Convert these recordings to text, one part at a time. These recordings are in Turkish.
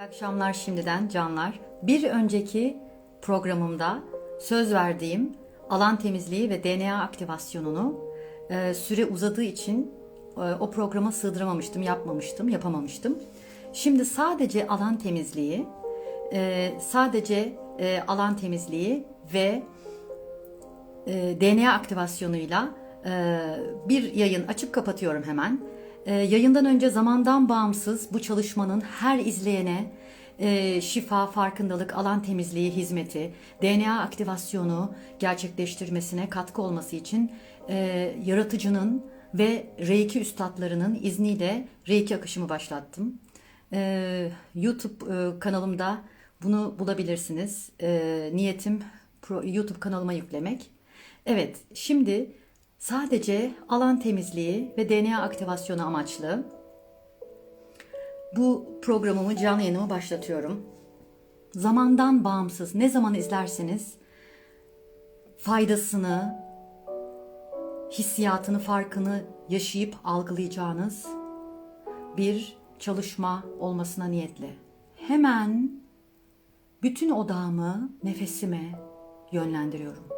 Akşamlar şimdiden canlar. Bir önceki programımda söz verdiğim alan temizliği ve DNA aktivasyonunu e, süre uzadığı için e, o programa sığdıramamıştım, yapmamıştım, yapamamıştım. Şimdi sadece alan temizliği, e, sadece alan temizliği ve DNA aktivasyonuyla bir yayın açıp kapatıyorum hemen. E, yayından önce zamandan bağımsız bu çalışmanın her izleyene e, şifa, farkındalık, alan temizliği hizmeti, DNA aktivasyonu gerçekleştirmesine katkı olması için e, yaratıcının ve Reiki üstadlarının izniyle Reiki akışımı başlattım. E, YouTube e, kanalımda bunu bulabilirsiniz. E, niyetim YouTube kanalıma yüklemek. Evet, şimdi sadece alan temizliği ve DNA aktivasyonu amaçlı bu programımı canlı yayınımı başlatıyorum. Zamandan bağımsız ne zaman izlerseniz faydasını, hissiyatını, farkını yaşayıp algılayacağınız bir çalışma olmasına niyetle. Hemen bütün odağımı nefesime yönlendiriyorum.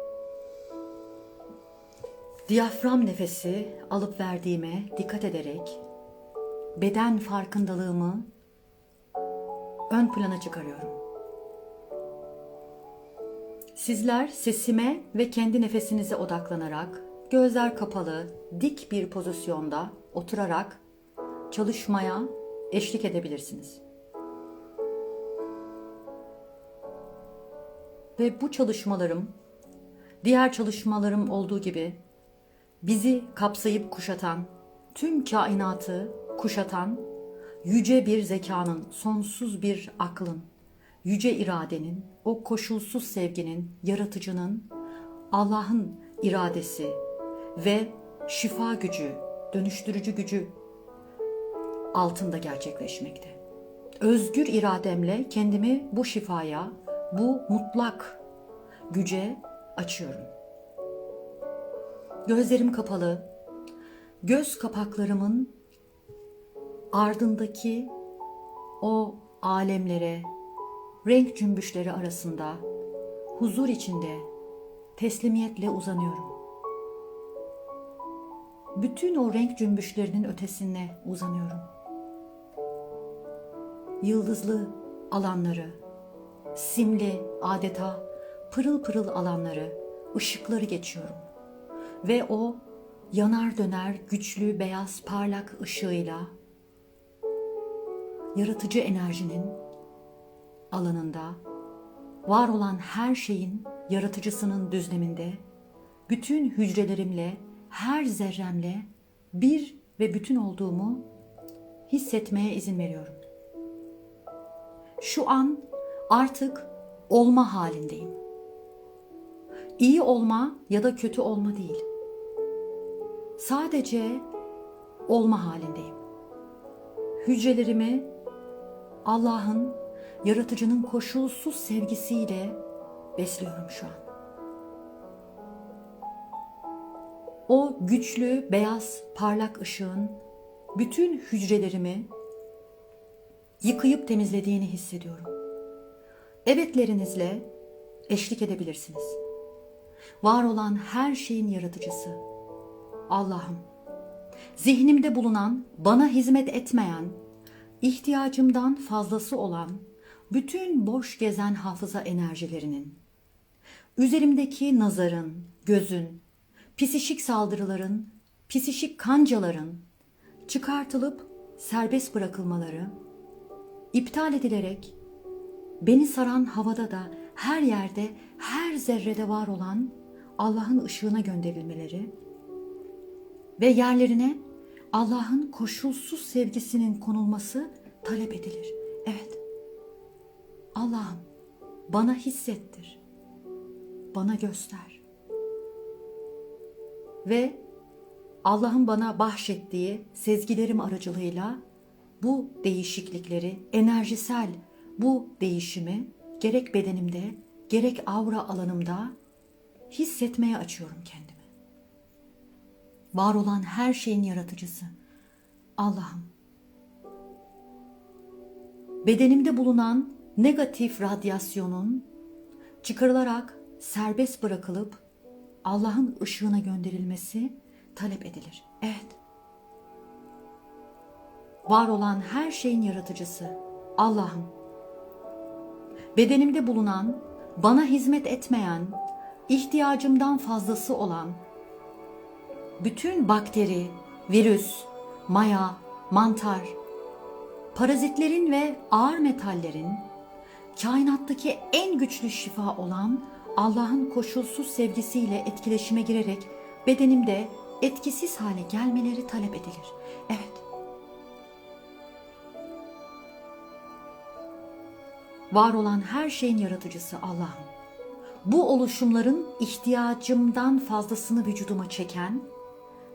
Diyafram nefesi alıp verdiğime dikkat ederek beden farkındalığımı ön plana çıkarıyorum. Sizler sesime ve kendi nefesinize odaklanarak gözler kapalı, dik bir pozisyonda oturarak çalışmaya eşlik edebilirsiniz. Ve bu çalışmalarım diğer çalışmalarım olduğu gibi bizi kapsayıp kuşatan, tüm kainatı kuşatan yüce bir zekanın, sonsuz bir aklın, yüce iradenin, o koşulsuz sevginin, yaratıcının, Allah'ın iradesi ve şifa gücü, dönüştürücü gücü altında gerçekleşmekte. Özgür irademle kendimi bu şifaya, bu mutlak güce açıyorum. Gözlerim kapalı, göz kapaklarımın ardındaki o alemlere, renk cümbüşleri arasında huzur içinde teslimiyetle uzanıyorum. Bütün o renk cümbüşlerinin ötesine uzanıyorum. Yıldızlı alanları, simli adeta pırıl pırıl alanları, ışıkları geçiyorum. Ve o yanar döner güçlü beyaz parlak ışığıyla yaratıcı enerjinin alanında var olan her şeyin yaratıcısının düzleminde bütün hücrelerimle her zerremle bir ve bütün olduğumu hissetmeye izin veriyorum. Şu an artık olma halindeyim. İyi olma ya da kötü olma değil. Sadece olma halindeyim. Hücrelerimi Allah'ın, yaratıcının koşulsuz sevgisiyle besliyorum şu an. O güçlü, beyaz, parlak ışığın bütün hücrelerimi yıkayıp temizlediğini hissediyorum. Evetlerinizle eşlik edebilirsiniz. Var olan her şeyin yaratıcısı Allah'ım. Zihnimde bulunan, bana hizmet etmeyen, ihtiyacımdan fazlası olan bütün boş gezen hafıza enerjilerinin, üzerimdeki nazarın, gözün, psişik saldırıların, psişik kancaların çıkartılıp serbest bırakılmaları, iptal edilerek beni saran havada da her yerde, her zerrede var olan Allah'ın ışığına gönderilmeleri ve yerlerine Allah'ın koşulsuz sevgisinin konulması talep edilir. Evet. Allah'ım bana hissettir. Bana göster. Ve Allah'ın bana bahşettiği sezgilerim aracılığıyla bu değişiklikleri, enerjisel bu değişimi gerek bedenimde, gerek aura alanımda hissetmeye açıyorum kendimi. Var olan her şeyin yaratıcısı Allah'ım bedenimde bulunan negatif radyasyonun çıkarılarak serbest bırakılıp Allah'ın ışığına gönderilmesi talep edilir. Evet. Var olan her şeyin yaratıcısı Allah'ım. Bedenimde bulunan, bana hizmet etmeyen, ihtiyacımdan fazlası olan bütün bakteri, virüs, maya, mantar, parazitlerin ve ağır metallerin kainattaki en güçlü şifa olan Allah'ın koşulsuz sevgisiyle etkileşime girerek bedenimde etkisiz hale gelmeleri talep edilir. Evet. Var olan her şeyin yaratıcısı Allah'ım. Bu oluşumların ihtiyacımdan fazlasını vücuduma çeken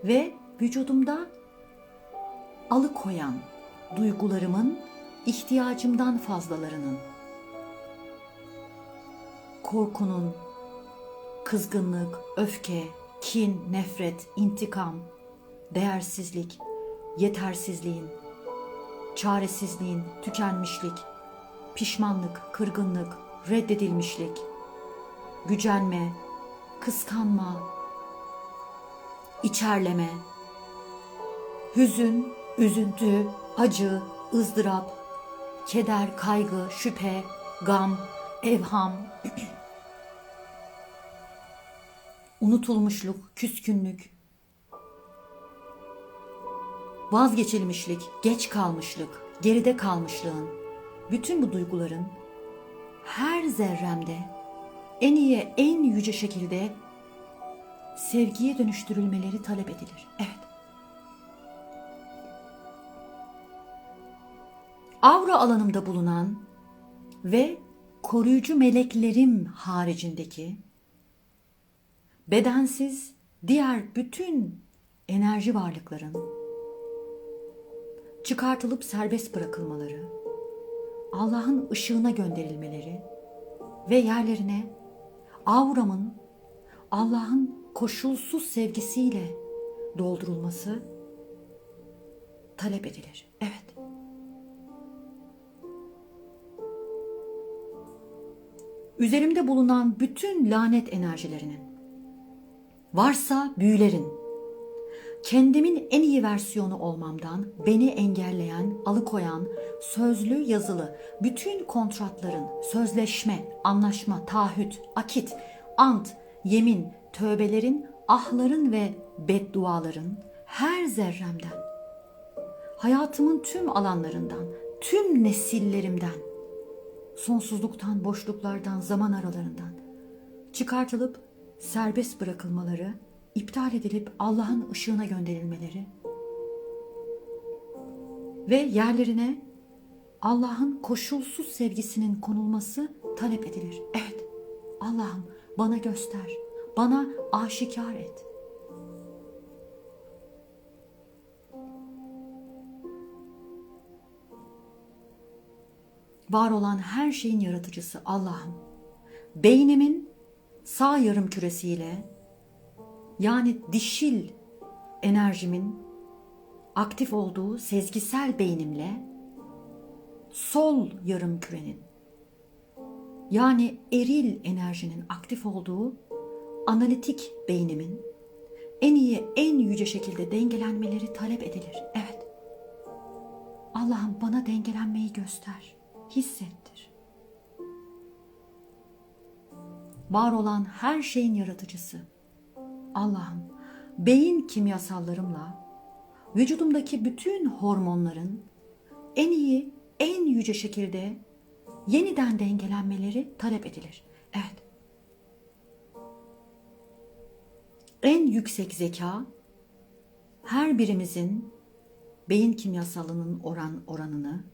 ve vücudumda alıkoyan duygularımın ihtiyacımdan fazlalarının korkunun, kızgınlık, öfke, kin, nefret, intikam, değersizlik, yetersizliğin, çaresizliğin, tükenmişlik, pişmanlık, kırgınlık, reddedilmişlik, gücenme, kıskanma, içerleme, hüzün, üzüntü, acı, ızdırap, keder, kaygı, şüphe, gam, evham, unutulmuşluk, küskünlük, vazgeçilmişlik, geç kalmışlık, geride kalmışlığın, bütün bu duyguların her zerremde en iyi, en yüce şekilde sevgiye dönüştürülmeleri talep edilir. Evet. Avra alanımda bulunan ve koruyucu meleklerim haricindeki bedensiz diğer bütün enerji varlıkların çıkartılıp serbest bırakılmaları, Allah'ın ışığına gönderilmeleri ve yerlerine avramın Allah'ın koşulsuz sevgisiyle doldurulması talep edilir. Evet. Üzerimde bulunan bütün lanet enerjilerinin, varsa büyülerin, kendimin en iyi versiyonu olmamdan beni engelleyen, alıkoyan, sözlü, yazılı, bütün kontratların, sözleşme, anlaşma, taahhüt, akit, ant, yemin, tövbelerin, ahların ve bedduaların her zerremden, hayatımın tüm alanlarından, tüm nesillerimden, sonsuzluktan, boşluklardan, zaman aralarından çıkartılıp serbest bırakılmaları, iptal edilip Allah'ın ışığına gönderilmeleri ve yerlerine Allah'ın koşulsuz sevgisinin konulması talep edilir. Evet, Allah'ım bana göster, bana aşikar et. Var olan her şeyin yaratıcısı Allah'ım. Beynimin sağ yarım küresiyle yani dişil enerjimin aktif olduğu sezgisel beynimle sol yarım kürenin yani eril enerjinin aktif olduğu analitik beynimin en iyi, en yüce şekilde dengelenmeleri talep edilir. Evet. Allah'ım bana dengelenmeyi göster, hissettir. Var olan her şeyin yaratıcısı Allah'ım beyin kimyasallarımla vücudumdaki bütün hormonların en iyi, en yüce şekilde yeniden dengelenmeleri talep edilir. Evet. Yüksek zeka her birimizin beyin kimyasalının oran oranını,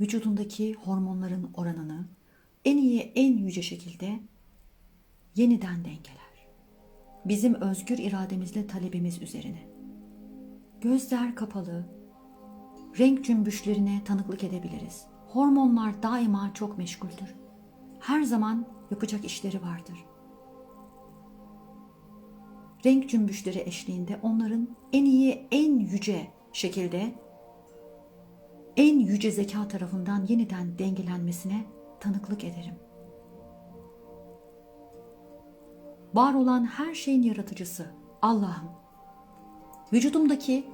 vücudundaki hormonların oranını en iyi, en yüce şekilde yeniden dengeler. Bizim özgür irademizle talebimiz üzerine. Gözler kapalı, renk cümbüşlerine tanıklık edebiliriz. Hormonlar daima çok meşguldür. Her zaman yapacak işleri vardır. Renk cümbüşleri eşliğinde onların en iyi, en yüce şekilde en yüce zeka tarafından yeniden dengelenmesine tanıklık ederim. Var olan her şeyin yaratıcısı Allah'ım. Vücudumdaki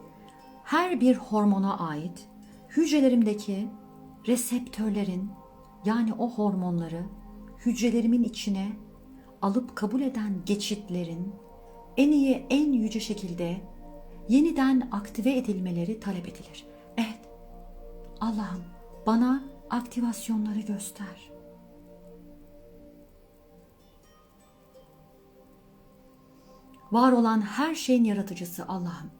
her bir hormona ait hücrelerimdeki reseptörlerin yani o hormonları hücrelerimin içine alıp kabul eden geçitlerin en iyi en yüce şekilde yeniden aktive edilmeleri talep edilir. Evet. Allah'ım bana aktivasyonları göster. Var olan her şeyin yaratıcısı Allah'ım.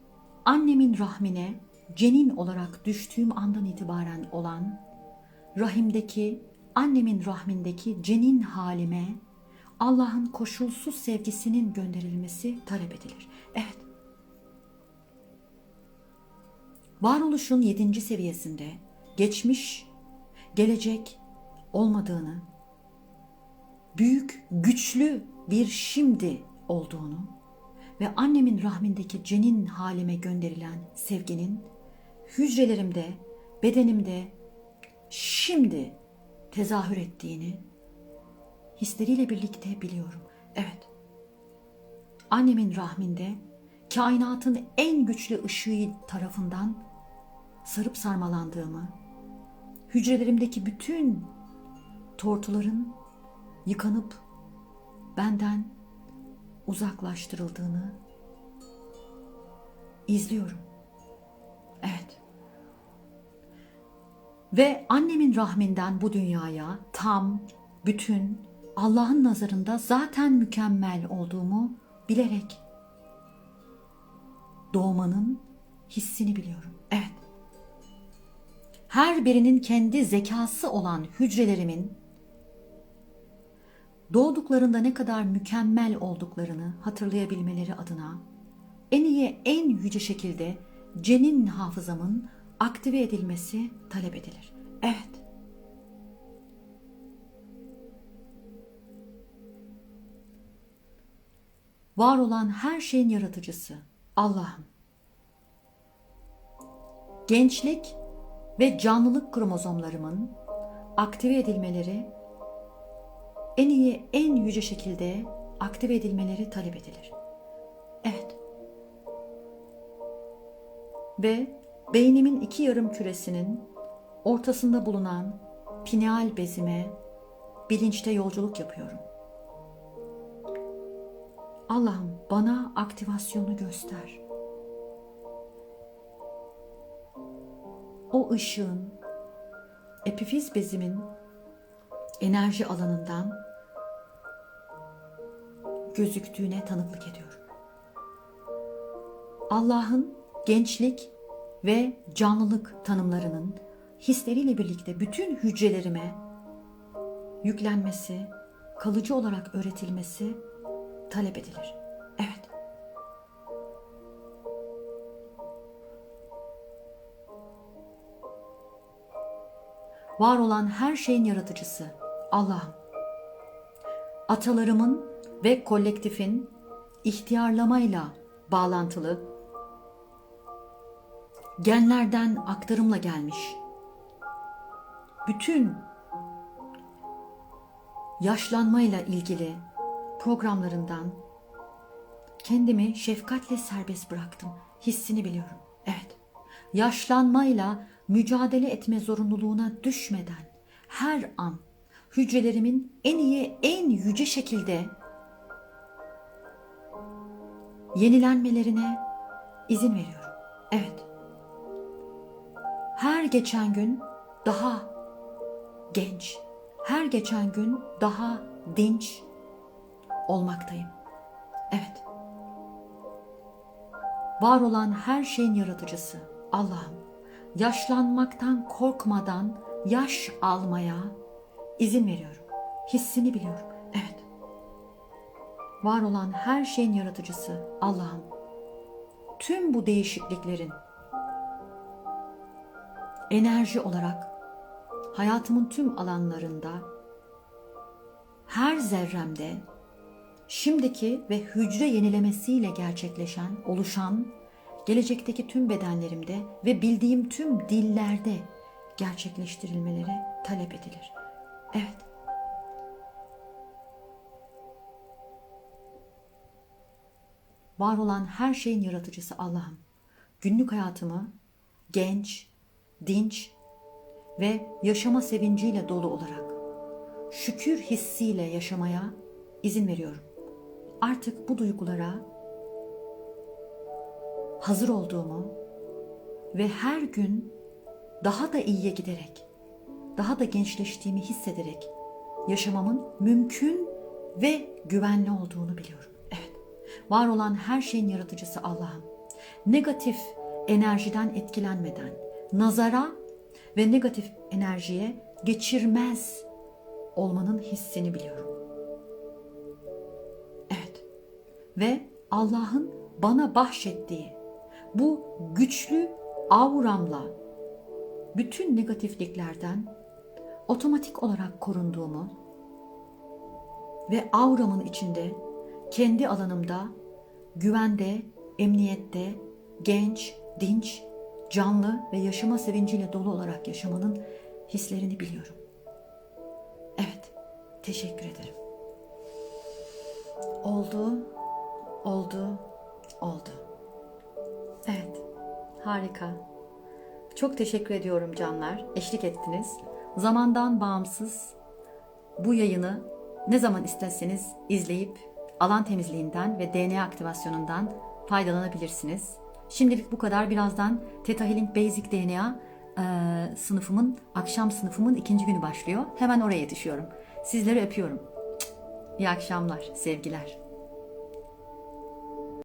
Annemin rahmine cenin olarak düştüğüm andan itibaren olan rahimdeki annemin rahmindeki cenin halime Allah'ın koşulsuz sevgisinin gönderilmesi talep edilir. Evet. Varoluşun yedinci seviyesinde geçmiş, gelecek olmadığını, büyük, güçlü bir şimdi olduğunu ve annemin rahmindeki cenin halime gönderilen sevginin hücrelerimde, bedenimde şimdi tezahür ettiğini hisleriyle birlikte biliyorum. Evet. Annemin rahminde kainatın en güçlü ışığı tarafından sarıp sarmalandığımı, hücrelerimdeki bütün tortuların yıkanıp benden uzaklaştırıldığını izliyorum. Evet. Ve annemin rahminden bu dünyaya tam, bütün, Allah'ın nazarında zaten mükemmel olduğumu bilerek doğmanın hissini biliyorum. Evet. Her birinin kendi zekası olan hücrelerimin doğduklarında ne kadar mükemmel olduklarını hatırlayabilmeleri adına en iyi en yüce şekilde cenin hafızamın aktive edilmesi talep edilir. Evet. Var olan her şeyin yaratıcısı Allah'ım. Gençlik ve canlılık kromozomlarımın aktive edilmeleri en iyi, en yüce şekilde aktive edilmeleri talep edilir. Evet. Ve beynimin iki yarım küresinin ortasında bulunan pineal bezime bilinçte yolculuk yapıyorum. Allah'ım bana aktivasyonu göster. O ışığın epifiz bezimin enerji alanından gözüktüğüne tanıklık ediyorum. Allah'ın gençlik ve canlılık tanımlarının hisleriyle birlikte bütün hücrelerime yüklenmesi, kalıcı olarak öğretilmesi talep edilir. Evet. Var olan her şeyin yaratıcısı Allah'ım. Atalarımın ve kolektifin ihtiyarlamayla bağlantılı genlerden aktarımla gelmiş. Bütün yaşlanmayla ilgili programlarından kendimi şefkatle serbest bıraktım. Hissini biliyorum. Evet. Yaşlanmayla mücadele etme zorunluluğuna düşmeden her an hücrelerimin en iyi, en yüce şekilde yenilenmelerine izin veriyorum. Evet. Her geçen gün daha genç, her geçen gün daha dinç olmaktayım. Evet. Var olan her şeyin yaratıcısı Allah'ım. Yaşlanmaktan korkmadan yaş almaya izin veriyorum. Hissini biliyorum. Evet. Var olan her şeyin yaratıcısı Allah'ım. Tüm bu değişikliklerin enerji olarak hayatımın tüm alanlarında her zerremde şimdiki ve hücre yenilemesiyle gerçekleşen, oluşan, gelecekteki tüm bedenlerimde ve bildiğim tüm dillerde gerçekleştirilmeleri talep edilir. Evet. Var olan her şeyin yaratıcısı Allah'ım. Günlük hayatımı genç, dinç ve yaşama sevinciyle dolu olarak şükür hissiyle yaşamaya izin veriyorum. Artık bu duygulara hazır olduğumu ve her gün daha da iyiye giderek, daha da gençleştiğimi hissederek yaşamamın mümkün ve güvenli olduğunu biliyorum. Evet. Var olan her şeyin yaratıcısı Allah'ım. Negatif enerjiden etkilenmeden, nazara ve negatif enerjiye geçirmez olmanın hissini biliyorum. Ve Allah'ın bana bahşettiği bu güçlü auramla bütün negatifliklerden otomatik olarak korunduğumu ve auramın içinde kendi alanımda güvende, emniyette, genç, dinç, canlı ve yaşama sevinciyle dolu olarak yaşamanın hislerini biliyorum. Evet, teşekkür ederim. Oldu, oldu, oldu. Evet, harika. Çok teşekkür ediyorum canlar. Eşlik ettiniz. Zamandan bağımsız bu yayını ne zaman isterseniz izleyip alan temizliğinden ve DNA aktivasyonundan faydalanabilirsiniz. Şimdilik bu kadar. Birazdan Theta Healing Basic DNA e, sınıfımın, akşam sınıfımın ikinci günü başlıyor. Hemen oraya yetişiyorum. Sizleri öpüyorum. İyi akşamlar, sevgiler.